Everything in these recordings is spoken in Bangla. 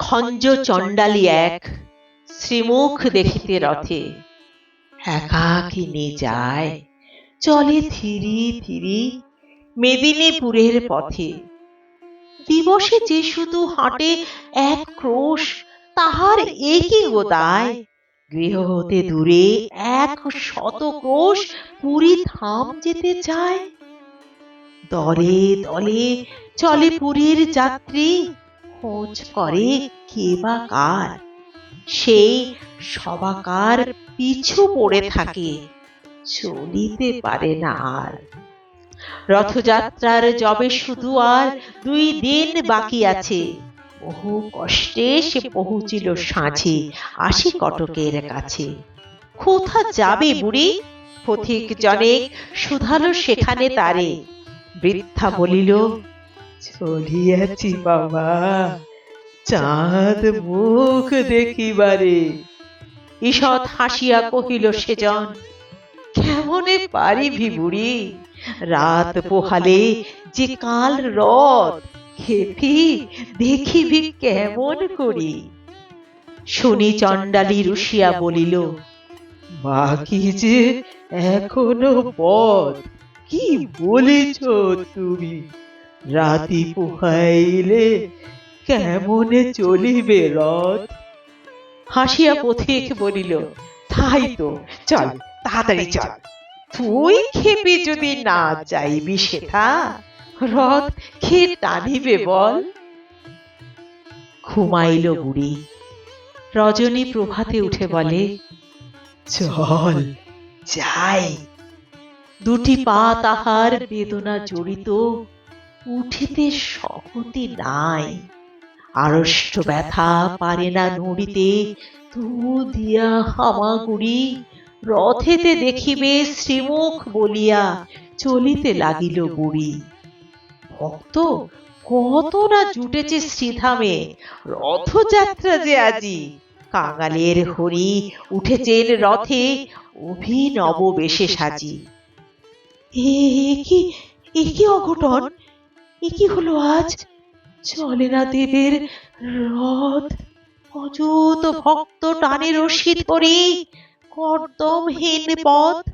খঞ্জ চণ্ডালী এক শ্রীমুখ দেখিতে রথে। একাকিনী যায়, চলে ধীরি ধীরি মেদিনীপুরের পথে। দিবসে যে শুধু হাঁটে এক ক্রোশ, তাহার একই গোদায়। গৃহ হতে দূরে এক শত ক্রোশ পুরী ধাম যেতে চায়। দলে দলে চলে পুরীর যাত্রী। খোঁজ করে কে বা কার? সেই সবাকার পিছু পড়ে থাকে, চলিতে পারে না আর। রথযাত্রার যবে শুধু আর দুই দিন বাকি আছে। বহু কষ্টে সে পৌঁছিল সাঁঝে আসি কটকের কাছে। কোথা যাবে বুড়ি? পথিক জনে শুধালো সেখানে তারে। বৃদ্ধা বলিল চলিয়াছি বাবা। চাঁদ মুখ দেখিবারে। ঈষৎ হাসিয়া কহিল, সেজন, কেমনে পারিবি বুড়ি? রাত পোহালে যে কাল রথ, খেপি দেখিবি কেমন করি? শুনি চণ্ডালী রুশিয়া বলিল, বাকি যে এখনও পথ, কি বলেছ তুমি? রাতি পোহাইলে কেমনে চলিবে রথ? হাসিয়া পথিক বলিল তাই তো চল তাড়াতাড়ি চল। তুই খেপে যদি না চাইবি সেথা রথ খে টানিবে বল? ঘুমাইল বুড়ি। রজনী প্রভাতে উঠে বলে চল যাই। দুটি পা তাহার বেদনা জড়িত উঠিতে শক্তি নাই। আড়ষ্ট ব্যথা পারে না নড়িতে তু দিয়া হামাগুড়ি রথেতে দেখিবে শ্রীমুখ বলিয়া চলিতে লাগিল বুড়ি। ভক্ত, কত না জুটেছে শ্রীধামে, রথযাত্রা যে আজি। কাঙালের হরি উঠেছেন রথে, অভিনব বেশে সাজি। এ কি অঘটন? কি হলো আজ? চলে না দেবের রথ। অযুত ভক্ত টানে রশি ধরি কর্দমহীন পথ।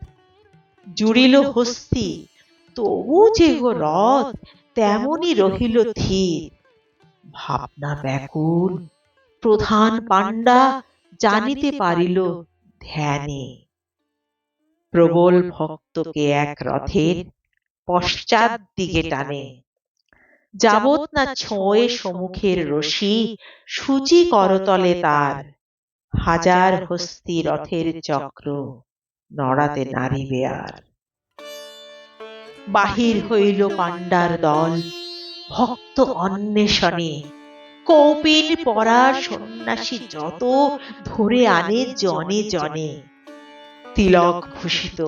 জুড়িল হস্তি, তবু যে রথ, তেমনি রহিল ধীর। ভাবনা ব্যাকুল, প্রধান পাণ্ডা জানিতে পারিল ধ্যানে। প্রবল ভক্তকে এক রথের পশ্চাৎ দিকে টানে। যাবত না ছোঁয়ে সম্মুখের রশি সূচি করতলে তার। হাজার হস্তি রথের চক্র নড়াতে নারিবে আর বাহির হইল পাণ্ডার দল ভক্ত অন্বেষণে। কৌপিন পরা সন্ন্যাসী যত ধরে আনে জনে জনে তিলক ভূষিত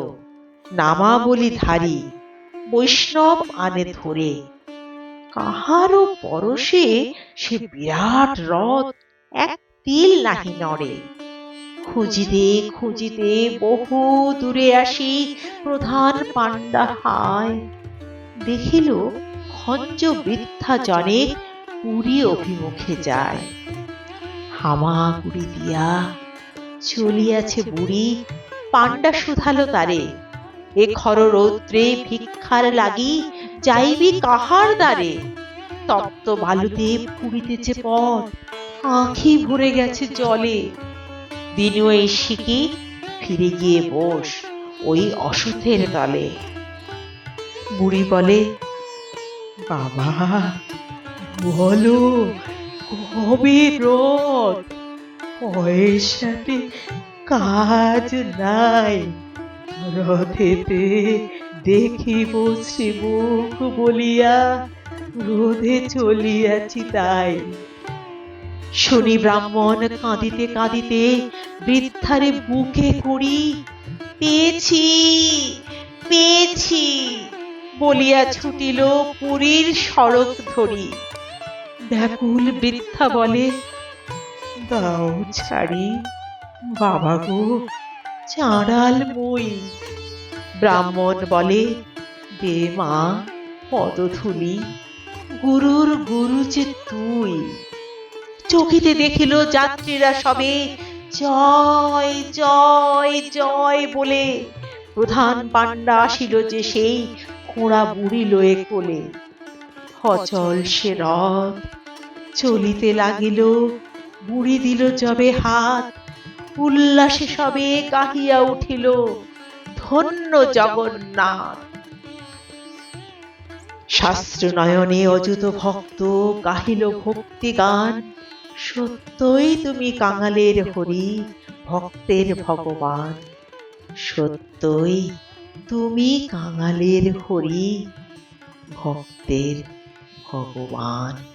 নামাবলী ধারী। বৈষ্ণব আনে ধরে। কাহারও পরশে সে বিরাট রথ এক তিল নাহি নড়ে। খুঁজিতে খুঁজিতে বহু দূরে আসি প্রধান পাণ্ডা হায়। দেখিল খঞ্জ বৃদ্ধা জনে পুরী অভিমুখে যায়। হামাগুড়ি দিয়া চলিয়াছে বুড়ি পাণ্ডা শুধালো তারে। এ খর রৌদ্রে ভিক্ষার লাগি যাইবি কাহার দ্বারে। তপ্ত বালুতে পুরিতেছে পথ, আঁখি ভরে গেছে জলে। দিনু এই শিকি ফিরে গিয়ে বস ওই অসুথের তলে বুড়ি বলে, বাবা, বলো, কবে রথ? পয়সাতে কাজ নাই। রথেতে দেখিব শ্রীমুখ বলিয়া রোধে চলিয়াছি তাই। শনি ব্রাহ্মণ কাঁদিতে কাঁদিতে বৃদ্ধারে বুকে করি, পেয়েছি পেয়েছি। বলিয়া ছুটিল পুরীর সড়ক ধরি। ব্যাকুল বৃদ্ধা বলে, দাও ছাড়ি, বাবা গো, চাঁড়াল মই। ব্রাহ্মণ বলে দে মা, পদধূলি, গুরুর গুরু যে তুই। চকিতে দেখিল যাত্রীরা সবে, জয় জয় জয় বলে প্রধান পাণ্ডা আসিল যে সেই খোঁড়া বুড়ি লয়ে কোলে। অচল সে রথ চলিতে লাগিল, বুড়ি দিল যবে হাত, উল্লাসে সবে কাহিয়া উঠিল। ধন্য জগন্নাথ। শাস্ত্র নয়নে অযুত ভক্ত গাহিল ভক্তি গান সত্যই তুমি কাঙালের হরি, ভক্তের ভগবান। সত্যই তুমি কাঙালের হরি, ভক্তের ভগবান।